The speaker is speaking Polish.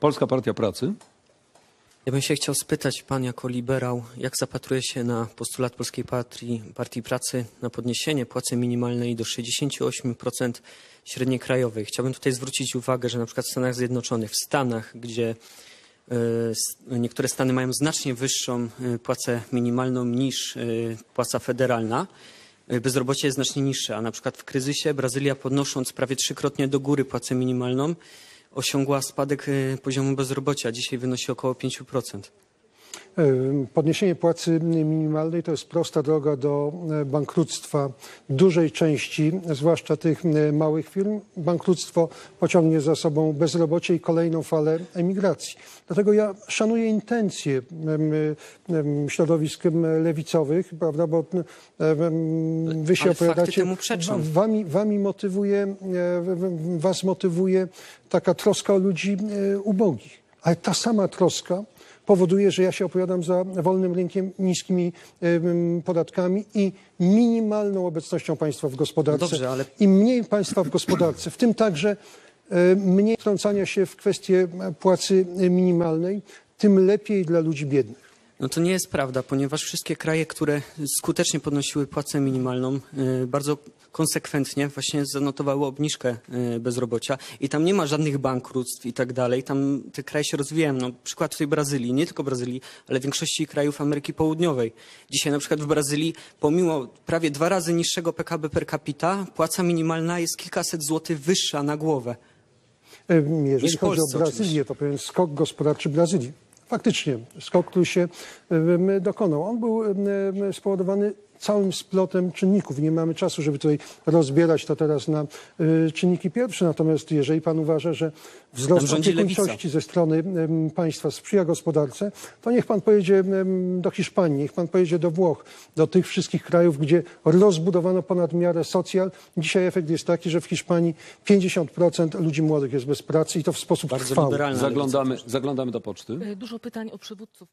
Polska Partia Pracy. Ja bym się chciał spytać, pan jako liberał, jak zapatruje się na postulat Polskiej Partii, Partii Pracy na podniesienie płacy minimalnej do 68% średniej krajowej. Chciałbym tutaj zwrócić uwagę, że na przykład w Stanach Zjednoczonych, w Stanach, gdzie e, niektóre stany mają znacznie wyższą e, płacę minimalną niż e, płaca federalna, bezrobocie jest znacznie niższe, a na przykład w kryzysie Brazylia podnosząc prawie trzykrotnie do góry płacę minimalną, osiągła spadek e, poziomu bezrobocia. Dzisiaj wynosi około 5%. Podniesienie płacy minimalnej to jest prosta droga do e, bankructwa dużej części, zwłaszcza tych małych firm. Bankructwo pociągnie za sobą bezrobocie i kolejną falę emigracji. Dlatego ja szanuję intencje środowisk lewicowych, prawda, bo wy się Ale opowiadacie. temu przeczą. Wami, wami motywuje, e, was motywuje taka troska o ludzi e, ubogich. Ale ta sama troska powoduje, że ja się opowiadam za wolnym rynkiem, niskimi podatkami i minimalną obecnością państwa w gospodarce. Dobrze, ale- Im mniej państwa w gospodarce, w tym także mniej wtrącania się w kwestię e, płacy minimalnej, tym lepiej dla ludzi biednych. No to nie jest prawda, ponieważ wszystkie kraje, które skutecznie podnosiły płacę minimalną, y, bardzo konsekwentnie właśnie zanotowały obniżkę y, bezrobocia i tam nie ma żadnych bankructw i tak dalej. Tam te kraje się rozwijają. No, przykład tutaj Brazylii, nie tylko Brazylii, ale większości krajów Ameryki Południowej. Dzisiaj na przykład w Brazylii, pomimo prawie dwa razy niższego PKB per capita, płaca minimalna jest kilkaset złotych wyższa na głowę. E, Jeżeli chodzi Polsce o Brazylię, oczywiście. to pewien skok gospodarczy Brazylii. Faktycznie, skok, który się dokonał. On był spowodowany całym splotem czynników. Nie mamy czasu, żeby tutaj rozbierać to teraz na e, czynniki pierwsze. Natomiast jeżeli pan uważa, że wzrost opiekuńczości ze strony em, państwa sprzyja gospodarce, to niech pan pojedzie em, do Hiszpanii, niech pan pojedzie do Włoch, do tych wszystkich krajów, gdzie rozbudowano ponad miarę socjal. Dzisiaj efekt jest taki, że w Hiszpanii 50% ludzi młodych jest bez pracy i to w sposób Bardzo trwały. Zaglądamy, zaglądamy do poczty. E, Dużo pytań o przywódców.